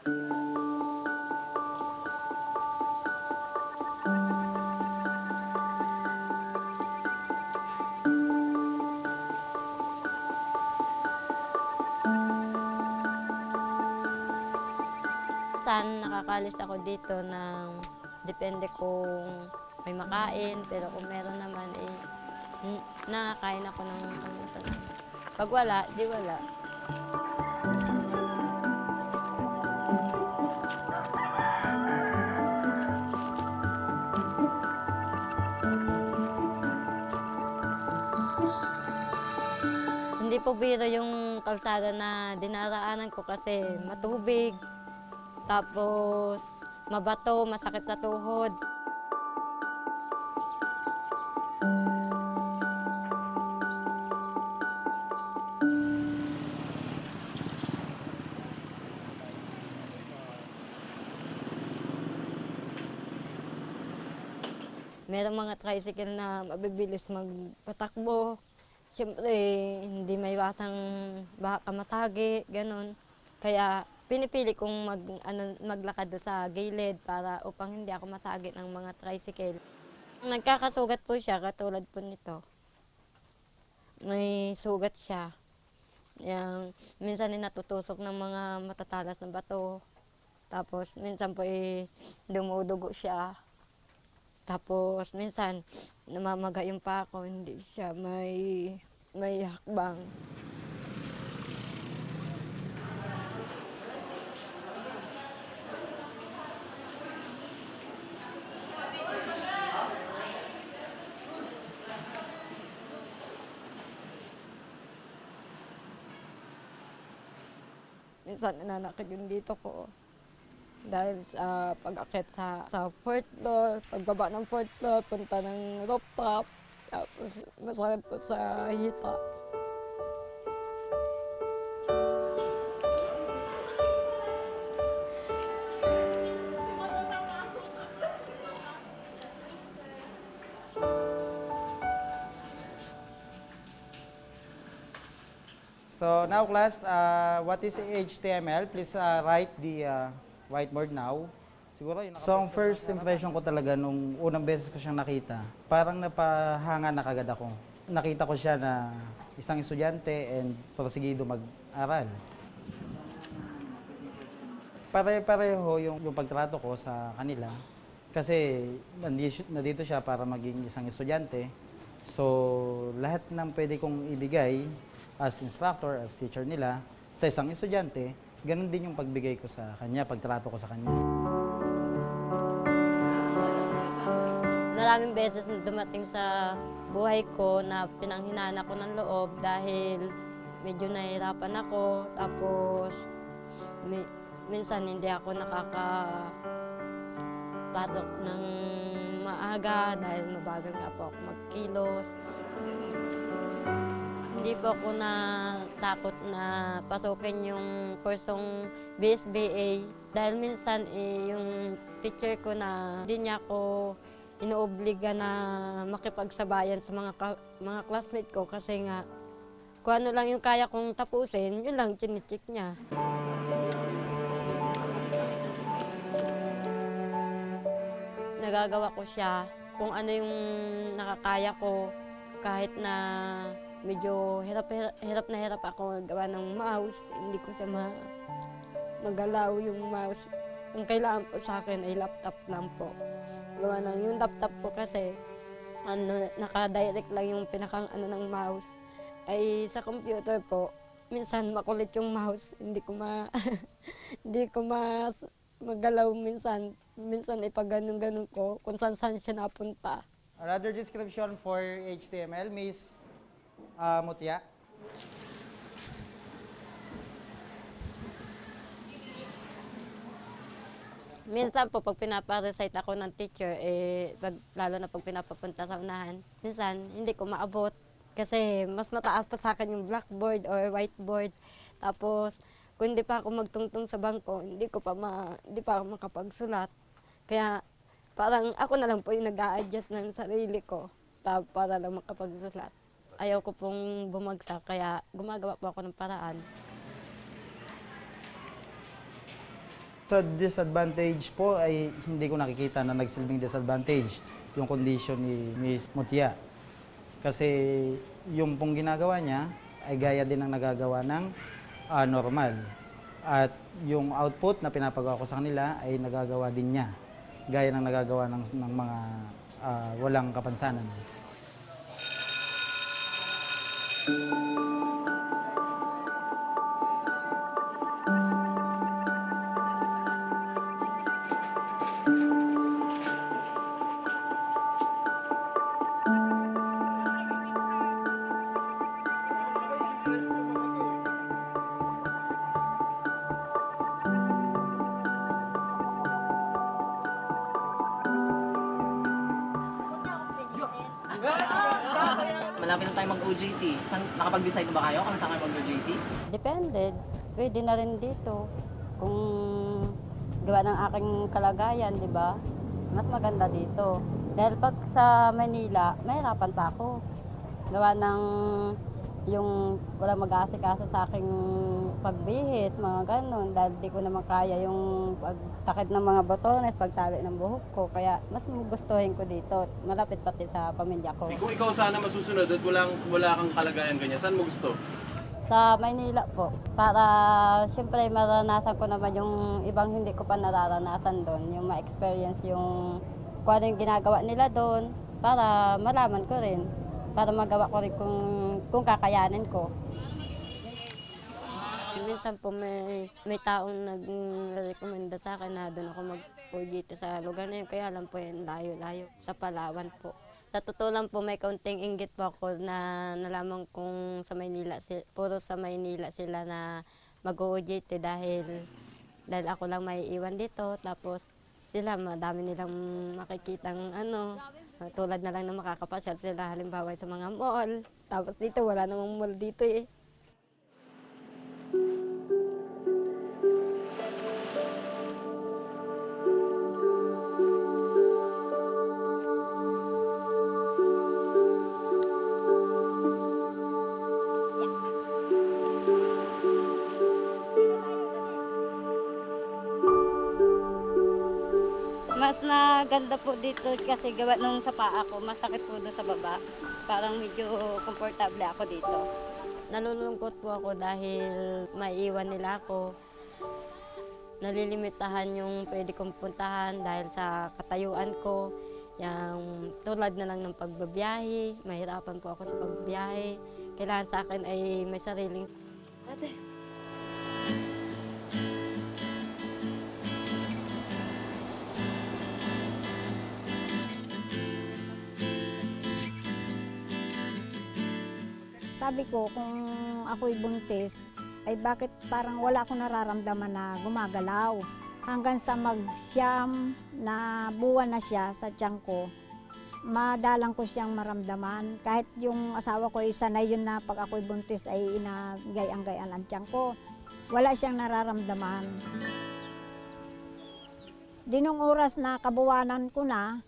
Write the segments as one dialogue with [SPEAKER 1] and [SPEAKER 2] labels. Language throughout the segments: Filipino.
[SPEAKER 1] Saan nakakalis ako dito ng depende kung may makain, pero kung meron naman eh, nakakain ako ng ano. Pag wala, di wala. Biro yung kalsada na dinaraanan ko kasi matubig, tapos mabato, masakit sa tuhod. Merong mga tricycle na mabibilis magpatakbo. Siyempre, hindi may wasang baka masagi, ganun. Kaya pinipili kong mag, ano, maglakad sa gilid para upang hindi ako masagi ng mga tricycle. Nagkakasugat po siya, katulad po nito. May sugat siya. Yang, minsan ay natutusok ng mga matatalas na bato. Tapos minsan po eh, dumudugo siya. Tapos minsan namamaga yung pako, hindi siya may may hakbang. Minsan nananakit yung dito ko. Dahil sa pag-akit sa, sa fourth floor, pagbaba ng fourth floor, punta ng rooftop, tapos masakit po sa hita.
[SPEAKER 2] So now class, uh, what is HTML? Please uh, write the uh, whiteboard now. Siguro yun. So ang first impression ko talaga nung unang beses ko siyang nakita, parang napahanga na kagad ako. Nakita ko siya na isang estudyante and prosigido mag-aral. Pare-pareho yung, yung pagtrato ko sa kanila. Kasi nandito, nandito siya para maging isang estudyante. So, lahat ng pwede kong ibigay as instructor, as teacher nila, sa isang estudyante, ganun din yung pagbigay ko sa kanya, pagtrato ko sa kanya.
[SPEAKER 1] Maraming beses na dumating sa buhay ko na pinanghinana ko ng loob dahil medyo nahihirapan ako. Tapos mi- minsan hindi ako nakakapasok ng maaga dahil mabagal nga po ako magkilos. Hindi po ako natakot na pasukin yung kursong BSBA dahil minsan eh, yung teacher ko na hindi niya ako inoobliga na makipagsabayan sa mga ka- mga classmate ko kasi nga kung ano lang yung kaya kong tapusin, yun lang chinichik niya. Nagagawa ko siya kung ano yung nakakaya ko kahit na medyo hirap, hirap, hirap na hirap ako gawa ng mouse. Hindi ko siya ma magalaw yung mouse. Ang kailangan po sa akin ay laptop lang po. Gawa ng yung laptop po kasi ano, naka-direct lang yung pinakang ano ng mouse. Ay sa computer po, minsan makulit yung mouse. Hindi ko ma hindi ko ma magalaw minsan. Minsan ipag ganun-ganun ko kung saan saan siya napunta.
[SPEAKER 2] Another description for HTML, Miss uh, Mutya.
[SPEAKER 1] Minsan po, pag pinapa-recite ako ng teacher, eh, pag, lalo na pag pinapapunta sa unahan, minsan hindi ko maabot. Kasi mas mataas pa sa akin yung blackboard or whiteboard. Tapos, kung hindi pa ako magtungtong sa bangko, hindi ko pa ma, hindi pa ako makapagsulat. Kaya, parang ako na lang po yung nag adjust ng sarili ko ta- para lang makapagsulat. Ayaw ko pong bumagsak, kaya gumagawa po ako ng paraan.
[SPEAKER 2] Sa disadvantage po ay hindi ko nakikita na nagsilbing disadvantage yung condition ni Miss Mutia. Kasi yung pong ginagawa niya ay gaya din ng nagagawa ng ah, normal. At yung output na pinapagawa ko sa kanila ay nagagawa din niya. Gaya ng nagagawa ng, ng mga ah, walang kapansanan.
[SPEAKER 3] Malapit na mag-OJT. Nakapag-decide na ba kayo kung saan kayo mag-OJT?
[SPEAKER 4] Depende. Pwede na rin dito. Kung gawa ng aking kalagayan, di ba? Mas maganda dito. Dahil pag sa Manila, mahirapan pa ako. Gawa ng yung wala mag-aasikaso sa aking pagbihis, mga ganun. Dahil di ko naman kaya yung pagtakid ng mga botones, pagtali ng buhok ko. Kaya mas gustuhin ko dito. Malapit pati sa pamilya ko.
[SPEAKER 5] Kung ikaw sana masusunod at walang, wala kang kalagayan ganyan, saan mo gusto?
[SPEAKER 4] Sa Maynila po. Para siyempre maranasan ko naman yung ibang hindi ko pa nararanasan doon. Yung ma-experience yung kung ano yung ginagawa nila doon. Para malaman ko rin. Para magawa ko rin kung, kung kakayanin ko.
[SPEAKER 1] Minsan po may, may taong nag-recommenda sa akin na doon ako mag-OJT sa lugar na yun. Kaya alam po yun, layo-layo. Sa Palawan po. Sa totoo lang po, may kaunting inggit po ako na nalaman kung sa Maynila, puro sa Maynila sila na mag-OJT dahil, dahil ako lang may iwan dito. Tapos sila, madami nilang makikitang ano, tulad na lang na makakapasyal sila halimbawa sa mga mall. Tapos dito, wala namang mall dito eh.
[SPEAKER 4] Mas naganda po dito kasi gawa nung sa paa ko, masakit po doon sa baba. Parang medyo komportable ako dito.
[SPEAKER 1] Nalulungkot po ako dahil maiiwan nila ako. Nalilimitahan yung pwede kong puntahan dahil sa katayuan ko. Yung tulad na lang ng pagbabiyahe, mahirapan po ako sa pagbabiyahe. Kailangan sa akin ay may sariling
[SPEAKER 6] Sabi ko, kung ako'y buntis, ay bakit parang wala akong nararamdaman na gumagalaw. Hanggang sa magsyam na buwan na siya sa tiyan ko, madalang ko siyang maramdaman. Kahit yung asawa ko ay sanay yun na pag ako'y buntis ay inagayang-gayan ang tiyan ko. Wala siyang nararamdaman. Di nung oras na kabuwanan ko na,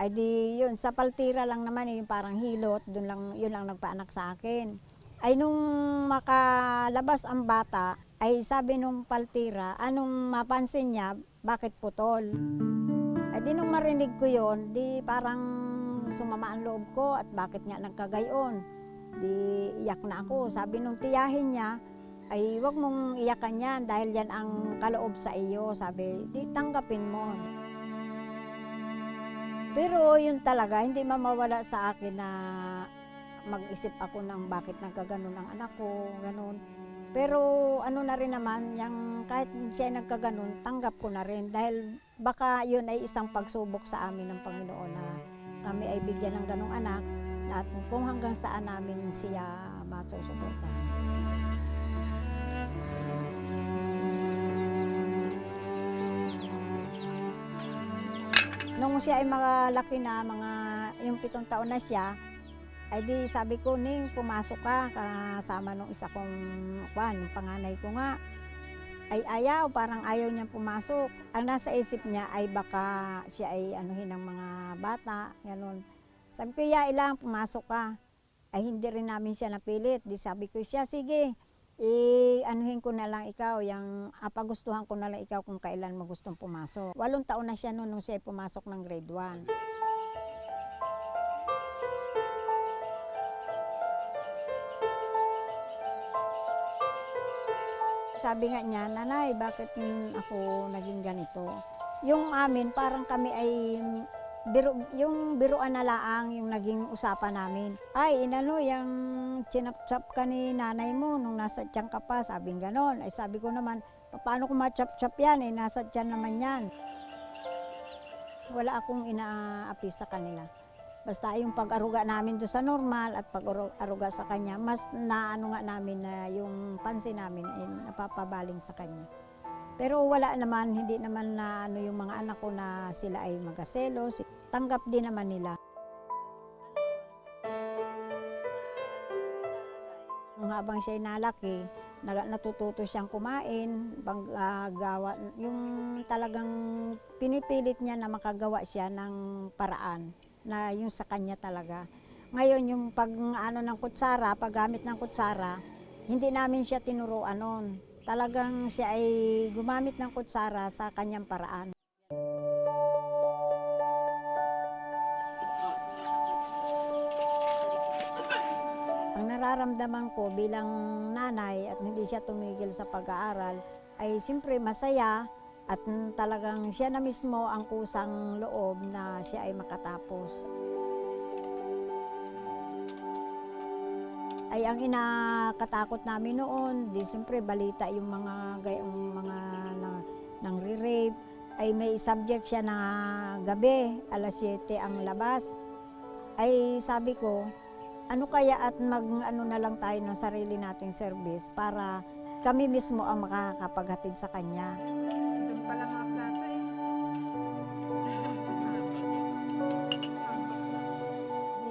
[SPEAKER 6] ay di yun, sa paltira lang naman yung parang hilot, dun lang, yun lang nagpaanak sa akin. Ay nung makalabas ang bata, ay sabi nung paltira, anong mapansin niya, bakit putol? Ay di nung marinig ko yon di parang sumama ang loob ko at bakit nga nagkagayon. Di iyak na ako. Sabi nung tiyahin niya, ay wag mong iyakan yan dahil yan ang kaloob sa iyo. Sabi, di tanggapin mo. Pero yun talaga, hindi mamawala sa akin na mag-isip ako ng bakit nagkaganon ang anak ko, ganun. Pero ano na rin naman, yung kahit siya nagkaganon, tanggap ko na rin. Dahil baka yun ay isang pagsubok sa amin ng Panginoon na kami ay bigyan ng ganong anak na at kung hanggang saan namin siya masusuportahan. Nung siya ay malaki na, mga yung pitong taon na siya, ay di sabi ko, Ning, pumasok ka kasama nung isa kong kwan, panganay ko nga. Ay ayaw, parang ayaw niyang pumasok. Ang nasa isip niya ay baka siya ay anuhin ng mga bata, ganun. Sabi ko, ya, ilang pumasok ka. Ay hindi rin namin siya napilit. Di sabi ko siya, sige, i-anuhin ko na lang ikaw, yung apagustuhan ko na lang ikaw kung kailan mo gustong pumasok. Walong taon na siya noon nung siya pumasok ng grade 1. Sabi nga niya, nanay, bakit ako naging ganito? Yung amin, parang kami ay biro, yung biruan na laang yung naging usapan namin. Ay, inano, yung chinap-chap ka ni nanay mo nung nasa tiyan ka pa, sabing ganon. Ay sabi ko naman, paano ko ma-chap-chap yan? Eh, nasa tiyan naman yan. Wala akong inaapi sa kanila. Basta yung pag-aruga namin doon sa normal at pag-aruga sa kanya, mas naano nga namin na yung pansin namin ay napapabaling sa kanya. Pero wala naman, hindi naman na ano yung mga anak ko na sila ay magaselos. Tanggap din naman nila. Habang siya nalaki, natututo siyang kumain, bang, ah, gawa, yung talagang pinipilit niya na makagawa siya ng paraan na yung sa kanya talaga. Ngayon, yung pag ano ng kutsara, paggamit ng kutsara, hindi namin siya tinuruan noon. Talagang siya ay gumamit ng kutsara sa kanyang paraan. Ang nararamdaman ko bilang nanay at hindi siya tumigil sa pag-aaral ay siyempre masaya at talagang siya na mismo ang kusang loob na siya ay makatapos. Ay ang inakatakot namin noon, di siyempre balita yung mga gayong mga na, nang rape ay may subject siya na gabi, alas 7 ang labas. Ay sabi ko, ano kaya at mag ano na lang tayo ng sarili nating service para kami mismo ang makakapaghatid sa kanya.
[SPEAKER 7] Doon pala mga plato eh.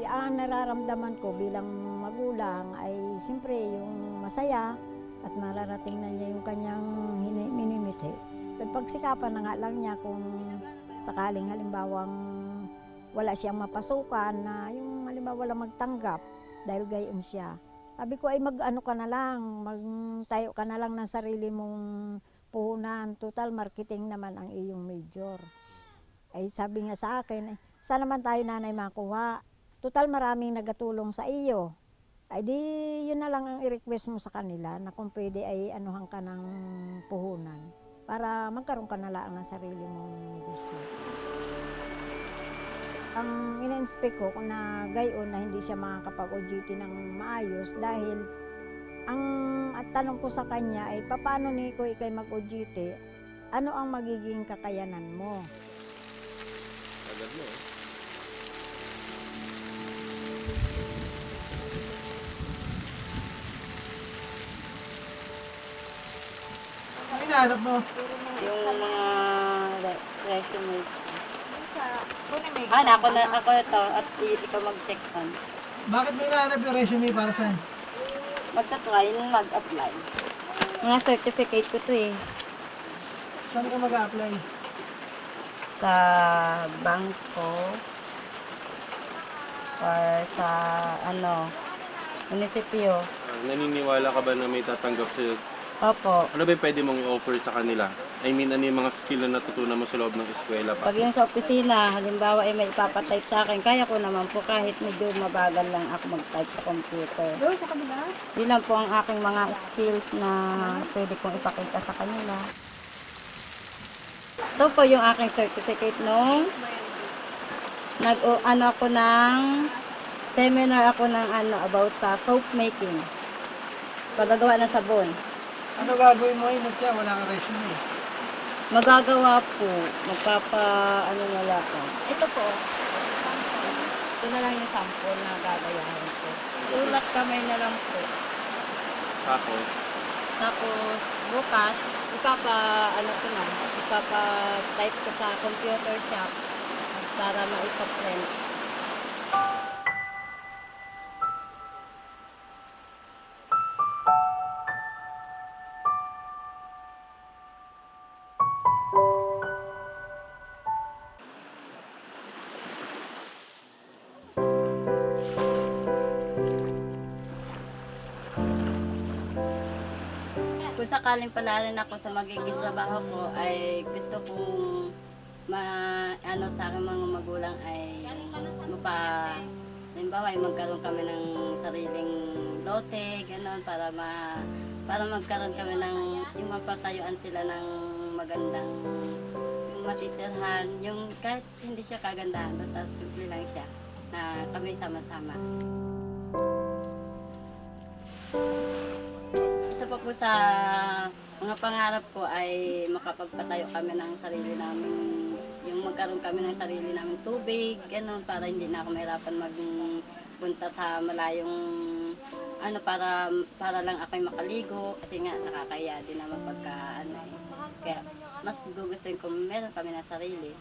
[SPEAKER 6] Ang nararamdaman ko bilang magulang ay siyempre yung masaya at mararating na niya yung kanyang hini- minimithi. Pagsikapan na nga lang niya kung sakaling halimbawang wala siyang mapasukan na yung halimbawa wala magtanggap dahil gayon siya. Sabi ko ay mag-ano ka na lang, magtayo ka na lang ng sarili mong puhunan. Total marketing naman ang iyong major. Ay sabi nga sa akin, saan naman tayo nanay makuha? Total maraming nagatulong sa iyo. Ay di, yun na lang ang i-request mo sa kanila na kung pwede ay anuhan ka ng puhunan para magkaroon ka na lang ng sarili mong negosyo. Ang ina-inspect ko kung na gayon na hindi siya makakapag-OJT ng maayos dahil ang at tanong ko sa kanya ay paano ni ko ikay mag-OJT, ano ang magiging kakayanan mo?
[SPEAKER 5] Agad mo eh.
[SPEAKER 7] Hinahanap mo?
[SPEAKER 4] Yung mga re- resume.
[SPEAKER 6] Sa, mo
[SPEAKER 4] Ah, na, ako na, ako ito at i- ikaw mag-check on.
[SPEAKER 7] Bakit mo hinahanap yung resume para saan?
[SPEAKER 4] Magta-try, mag-apply. Mga certificate ko to eh.
[SPEAKER 7] Saan ka mag-a-apply?
[SPEAKER 4] Sa bangko or sa ano, munisipyo.
[SPEAKER 5] Ah, naniniwala ka ba na may tatanggap sa'yo?
[SPEAKER 4] Opo.
[SPEAKER 5] Ano ba yung pwede mong i-offer sa kanila? I mean, ano yung mga skill na natutunan mo sa loob ng eskwela pa?
[SPEAKER 4] Pag yung sa opisina, halimbawa ay may ipapatype sa akin, kaya ko naman po kahit medyo mabagal lang ako mag-type sa computer.
[SPEAKER 6] Doon sa kabila.
[SPEAKER 4] Yun lang po ang aking mga skills na pwede kong ipakita sa kanila. Ito po yung aking certificate nung nag o, ano ako ng seminar ako ng ano about sa soap making. Pagagawa ng sabon.
[SPEAKER 7] Ano gagawin mo? Imot ka, wala kang resume eh.
[SPEAKER 4] Magagawa po, magpapa ano na lang ako. Ito po. Ito na lang yung sample na gagayahin ko. Sulat kamay na lang po.
[SPEAKER 5] Tapos,
[SPEAKER 4] Tapos, bukas, ipapa, ano ko na, ipapa type ko sa computer shop para maipa-print. Sakaling pala rin ako sa magiging trabaho ko ay gusto kong ma ano sa aking mga magulang ay mapa halimbawa ay magkaroon kami ng sariling lote gano'n para ma para magkaroon kami ng yung mapatayuan sila ng magandang yung matitirhan yung kahit hindi siya kagandahan basta simple lang siya na kami sama-sama. isa pa po sa mga pangarap ko ay makapagpatayo kami ng sarili namin yung magkaroon kami ng sarili namin tubig ganun para hindi na ako mahirapan magpunta sa malayong ano para para lang ako makaligo kasi nga nakakaya din naman pagka ano eh. kaya mas gugustuhin ko meron kami ng sarili